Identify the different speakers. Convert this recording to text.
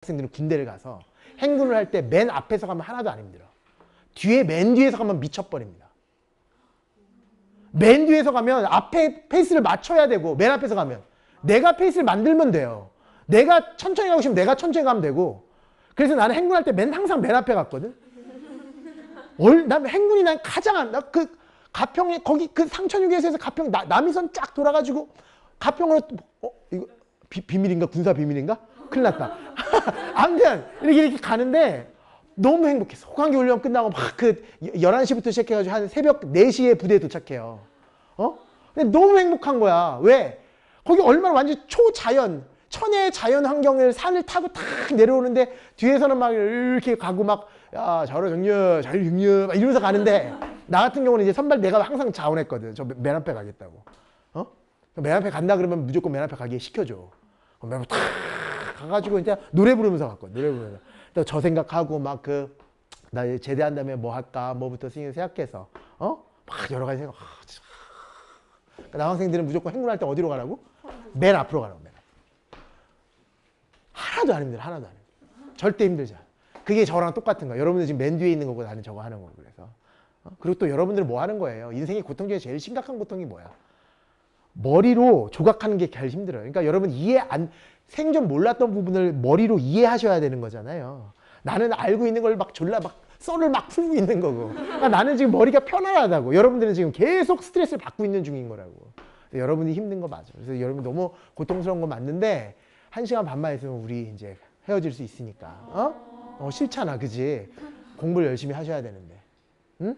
Speaker 1: 학생들은 군대를 가서 행군을 할 때 맨 앞에서 가면 하나도 안 힘들어. 뒤에 맨 뒤에서 가면 미쳐버립니다. 맨 뒤에서 가면 앞에 페이스를 맞춰야 되고 맨 앞에서 가면 내가 페이스를 만들면 돼요. 내가 천천히 가고 싶으면 내가 천천히 가면 되고 그래서 나는 행군할 때 맨 항상 맨 앞에 갔거든. 얼, 난 행군이 난 가장 안, 나그 가평에 거기 그 상천유계에서 가평 나, 남이선 쫙 돌아가지고 가평으로 어 이거 비, 비밀인가 군사 비밀인가? 큰일 났다. 아무튼 이렇게 이렇게 가는데 너무 행복했어. 호강기 훈련 끝나고 막 그 11시부터 시작해가지고 한 새벽 4시에 부대에 도착해요. 어? 근데 너무 행복한 거야. 왜? 거기 얼마나 완전 초자연, 천혜의 자연 환경을 산을 타고 탁 내려오는데 뒤에서는 막 이렇게 가고 막 야, 자로 정렬, 자유 정렬 막 이러면서 가는데 나 같은 경우는 이제 선발 내가 항상 자원했거든. 저 맨 앞에 가겠다고. 어? 맨 앞에 간다 그러면 무조건 맨 앞에 가게 시켜줘. 맨 앞에 탁 가가지고 이제 노래 부르면서 갔거든. 노래 부르면서. 또 저 생각하고 막 그 나 제대한 다음에 뭐 할까 뭐부터 생각해서 어? 막 여러 가지 생각. 아, 참. 그러니까 남학생들은 무조건 행군할 때 어디로 가라고? 맨 앞으로 가라고 맨 앞. 하나도 안 힘들어 하나도 안 힘들어. 절대 힘들지 않아. 그게 저랑 똑같은 거야. 여러분들 지금 맨 뒤에 있는 거고 나는 저거 하는 거고 그래서. 어? 그리고 또 여러분들은 뭐 하는 거예요? 인생의 고통 중에 제일 심각한 고통이 뭐야? 머리로 조각하는 게 제일 힘들어요. 그러니까 여러분 이해 안 생전 몰랐던 부분을 머리로 이해하셔야 되는 거잖아요. 나는 알고 있는 걸 막 졸라 막 썰을 막 풀고 있는 거고. 그러니까 나는 지금 머리가 편안하다고. 여러분들은 지금 계속 스트레스를 받고 있는 중인 거라고. 여러분이 힘든 거 맞아. 그래서 여러분 너무 고통스러운 거 맞는데 한 시간 반만 있으면 우리 이제 헤어질 수 있으니까. 어? 어 싫잖아, 그지? 공부를 열심히 하셔야 되는데. 응?